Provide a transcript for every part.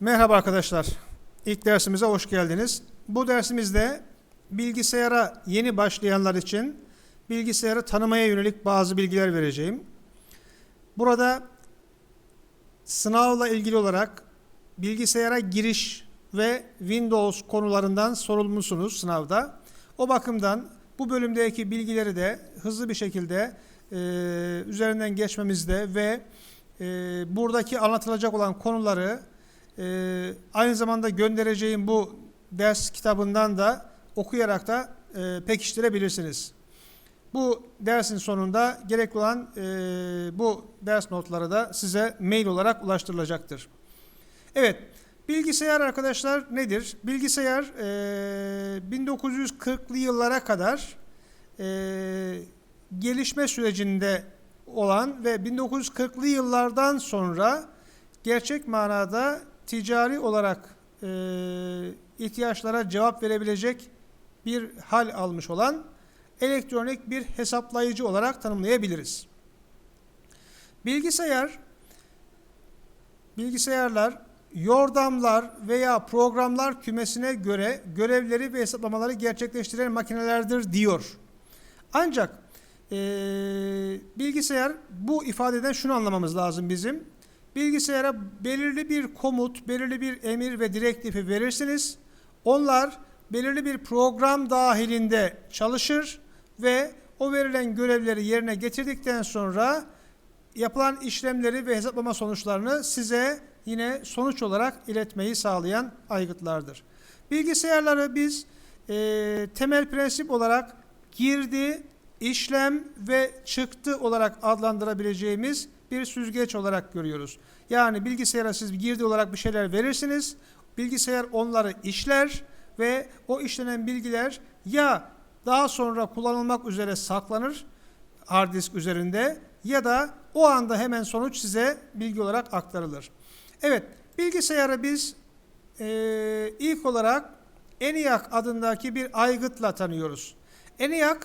Merhaba arkadaşlar. İlk dersimize hoş geldiniz. Bu dersimizde bilgisayara yeni başlayanlar için bilgisayarı tanımaya yönelik bazı bilgiler vereceğim. Burada sınavla ilgili olarak bilgisayara giriş ve Windows konularından sorulmuşsunuz sınavda. O bakımdan bu bölümdeki bilgileri de hızlı bir şekilde e, üzerinden geçmemizde ve e, buradaki anlatılacak olan konuları ee, aynı zamanda göndereceğim bu ders kitabından da okuyarak da e, pekiştirebilirsiniz. Bu dersin sonunda gerekli olan e, bu ders notları da size mail olarak ulaştırılacaktır. Evet, bilgisayar arkadaşlar nedir? Bilgisayar e, 1940'lı yıllara kadar e, gelişme sürecinde olan ve 1940'lı yıllardan sonra gerçek manada ticari olarak e, ihtiyaçlara cevap verebilecek bir hal almış olan elektronik bir hesaplayıcı olarak tanımlayabiliriz. Bilgisayar, bilgisayarlar yordamlar veya programlar kümesine göre görevleri ve hesaplamaları gerçekleştiren makinelerdir diyor. Ancak e, bilgisayar bu ifadeden şunu anlamamız lazım bizim. Bilgisayara belirli bir komut, belirli bir emir ve direktifi verirsiniz. Onlar belirli bir program dahilinde çalışır ve o verilen görevleri yerine getirdikten sonra yapılan işlemleri ve hesaplama sonuçlarını size yine sonuç olarak iletmeyi sağlayan aygıtlardır. Bilgisayarları biz e, temel prensip olarak girdi, işlem ve çıktı olarak adlandırabileceğimiz bir süzgeç olarak görüyoruz. Yani bilgisayara siz girdi olarak bir şeyler verirsiniz. Bilgisayar onları işler ve o işlenen bilgiler ya daha sonra kullanılmak üzere saklanır hard disk üzerinde ya da o anda hemen sonuç size bilgi olarak aktarılır. Evet, bilgisayarı biz e, ilk olarak ENIAC adındaki bir aygıtla tanıyoruz. ENIAC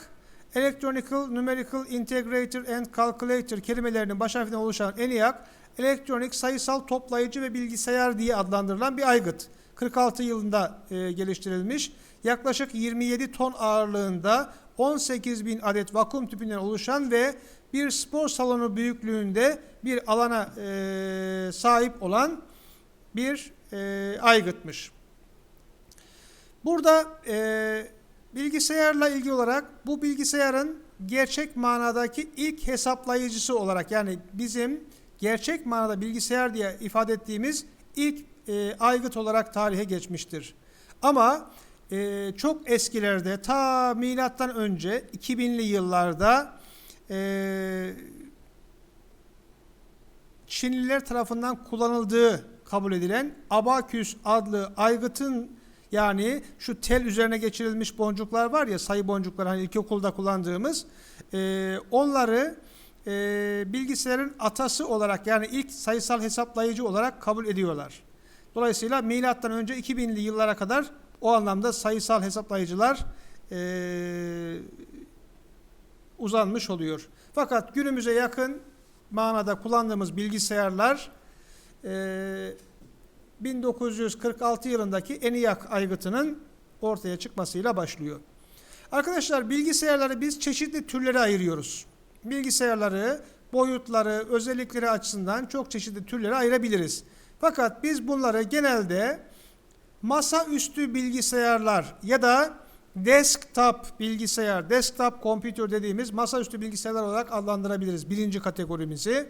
Electronical Numerical Integrator and Calculator kelimelerinin baş harfinden oluşan ENIAC, elektronik sayısal toplayıcı ve bilgisayar diye adlandırılan bir aygıt. 46 yılında e, geliştirilmiş. Yaklaşık 27 ton ağırlığında 18 bin adet vakum tüpünden oluşan ve bir spor salonu büyüklüğünde bir alana e, sahip olan bir e, aygıtmış. Burada e, bilgisayarla ilgili olarak bu bilgisayarın gerçek manadaki ilk hesaplayıcısı olarak yani bizim gerçek manada bilgisayar diye ifade ettiğimiz ilk e, aygıt olarak tarihe geçmiştir. Ama e, çok eskilerde ta milattan önce 2000'li yıllarda e, Çinliler tarafından kullanıldığı kabul edilen Abaküs adlı aygıtın yani şu tel üzerine geçirilmiş boncuklar var ya sayı boncuklar hani ilkokulda kullandığımız e, onları e, bilgisayarın atası olarak yani ilk sayısal hesaplayıcı olarak kabul ediyorlar. Dolayısıyla milattan önce 2000'li yıllara kadar o anlamda sayısal hesaplayıcılar e, uzanmış oluyor. Fakat günümüze yakın manada kullandığımız bilgisayarlar e, 1946 yılındaki ENIAC aygıtının ortaya çıkmasıyla başlıyor. Arkadaşlar bilgisayarları biz çeşitli türlere ayırıyoruz. Bilgisayarları, boyutları, özellikleri açısından çok çeşitli türlere ayırabiliriz. Fakat biz bunları genelde masaüstü bilgisayarlar ya da desktop bilgisayar, desktop computer dediğimiz masaüstü bilgisayarlar olarak adlandırabiliriz birinci kategorimizi.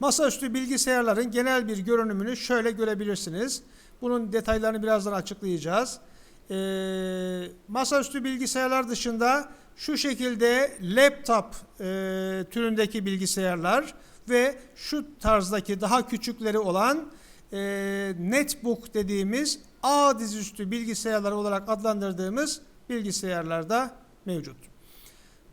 Masaüstü bilgisayarların genel bir görünümünü şöyle görebilirsiniz. Bunun detaylarını birazdan açıklayacağız. Ee, masaüstü bilgisayarlar dışında şu şekilde laptop e, türündeki bilgisayarlar ve şu tarzdaki daha küçükleri olan e, netbook dediğimiz A dizüstü bilgisayarlar olarak adlandırdığımız bilgisayarlar da mevcut.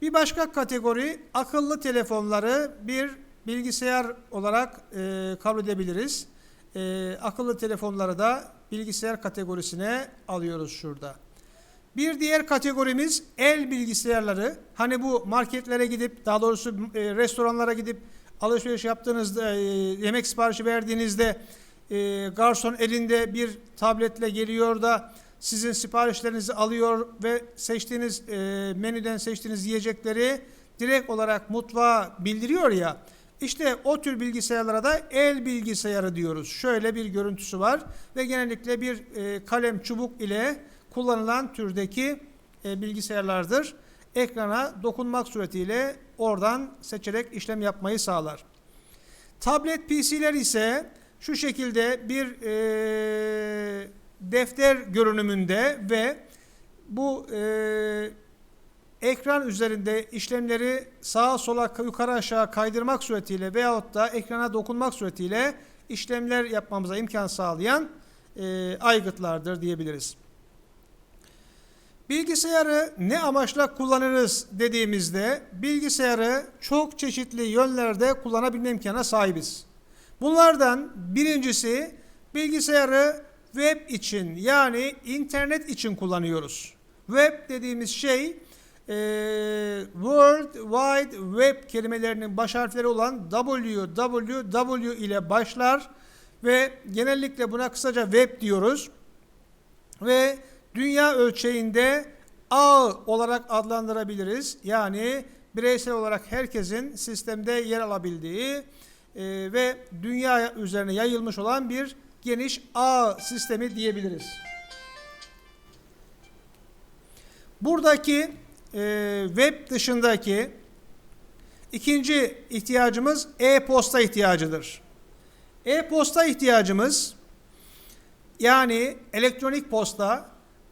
Bir başka kategori akıllı telefonları bir bilgisayar olarak e, kabul edebiliriz. E, akıllı telefonları da bilgisayar kategorisine alıyoruz şurada. Bir diğer kategorimiz el bilgisayarları. Hani bu marketlere gidip daha doğrusu e, restoranlara gidip alışveriş yaptığınızda e, yemek siparişi verdiğinizde e, garson elinde bir tabletle geliyor da sizin siparişlerinizi alıyor ve seçtiğiniz e, menüden seçtiğiniz yiyecekleri direkt olarak mutfağa bildiriyor ya. İşte o tür bilgisayarlara da el bilgisayarı diyoruz. Şöyle bir görüntüsü var ve genellikle bir e, kalem çubuk ile kullanılan türdeki e, bilgisayarlardır. Ekrana dokunmak suretiyle oradan seçerek işlem yapmayı sağlar. Tablet PC'ler ise şu şekilde bir e, defter görünümünde ve bu e, ekran üzerinde işlemleri sağa sola yukarı aşağı kaydırmak suretiyle veyahut da ekrana dokunmak suretiyle işlemler yapmamıza imkan sağlayan e, aygıtlardır diyebiliriz. Bilgisayarı ne amaçla kullanırız dediğimizde bilgisayarı çok çeşitli yönlerde kullanabilme imkanına sahibiz. Bunlardan birincisi bilgisayarı web için yani internet için kullanıyoruz. Web dediğimiz şey e, World Wide Web kelimelerinin baş harfleri olan www ile başlar ve genellikle buna kısaca web diyoruz. Ve dünya ölçeğinde ağ olarak adlandırabiliriz. Yani bireysel olarak herkesin sistemde yer alabildiği e, ve dünya üzerine yayılmış olan bir geniş ağ sistemi diyebiliriz. Buradaki e, web dışındaki ikinci ihtiyacımız e-posta ihtiyacıdır. E-posta ihtiyacımız yani elektronik posta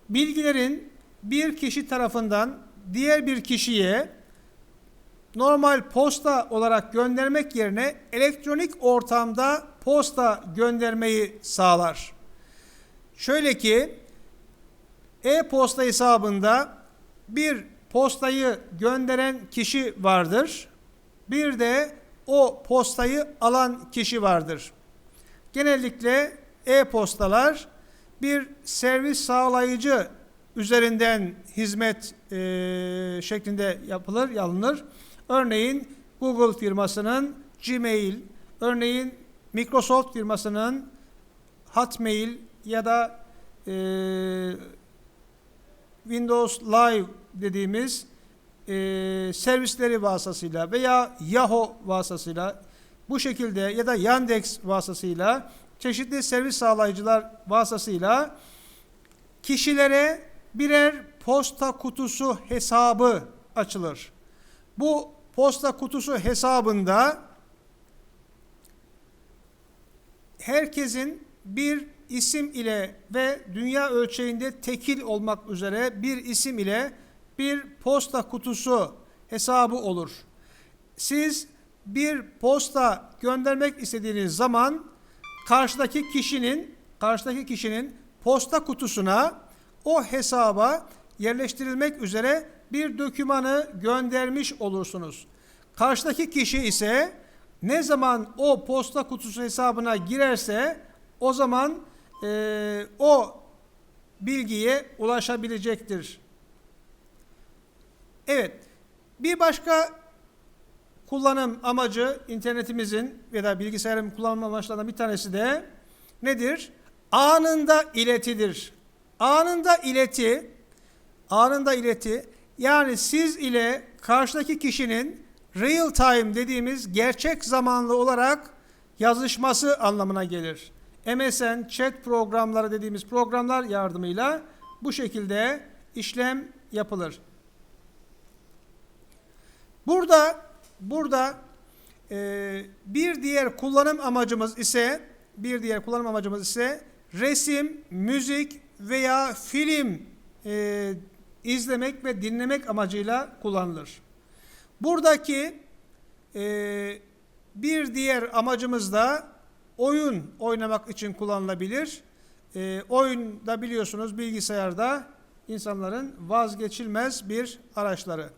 bilgilerin bir kişi tarafından diğer bir kişiye normal posta olarak göndermek yerine elektronik ortamda posta göndermeyi sağlar. Şöyle ki e-posta hesabında bir postayı gönderen kişi vardır. Bir de o postayı alan kişi vardır. Genellikle e-postalar bir servis sağlayıcı üzerinden hizmet e, şeklinde yapılır, alınır. Örneğin Google firmasının Gmail, örneğin Microsoft firmasının Hotmail ya da e, Windows Live dediğimiz e, servisleri vasıtasıyla veya Yahoo vasıtasıyla bu şekilde ya da Yandex vasıtasıyla çeşitli servis sağlayıcılar vasıtasıyla kişilere birer posta kutusu hesabı açılır. Bu posta kutusu hesabında herkesin bir isim ile ve dünya ölçeğinde tekil olmak üzere bir isim ile bir posta kutusu hesabı olur. Siz bir posta göndermek istediğiniz zaman karşıdaki kişinin karşıdaki kişinin posta kutusuna o hesaba yerleştirilmek üzere bir dokümanı göndermiş olursunuz. Karşıdaki kişi ise ne zaman o posta kutusu hesabına girerse o zaman e, o bilgiye ulaşabilecektir. Evet, bir başka kullanım amacı internetimizin ya da bilgisayarın kullanım amaçlarından bir tanesi de nedir? Anında iletidir. Anında ileti, anında ileti yani siz ile karşıdaki kişinin real time dediğimiz gerçek zamanlı olarak yazışması anlamına gelir. MSN, chat programları dediğimiz programlar yardımıyla bu şekilde işlem yapılır. Burada burada e, bir diğer kullanım amacımız ise bir diğer kullanım amacımız ise resim, müzik veya film e, izlemek ve dinlemek amacıyla kullanılır. Buradaki e, bir diğer amacımız da oyun oynamak için kullanılabilir. E, oyun da biliyorsunuz bilgisayarda insanların vazgeçilmez bir araçları.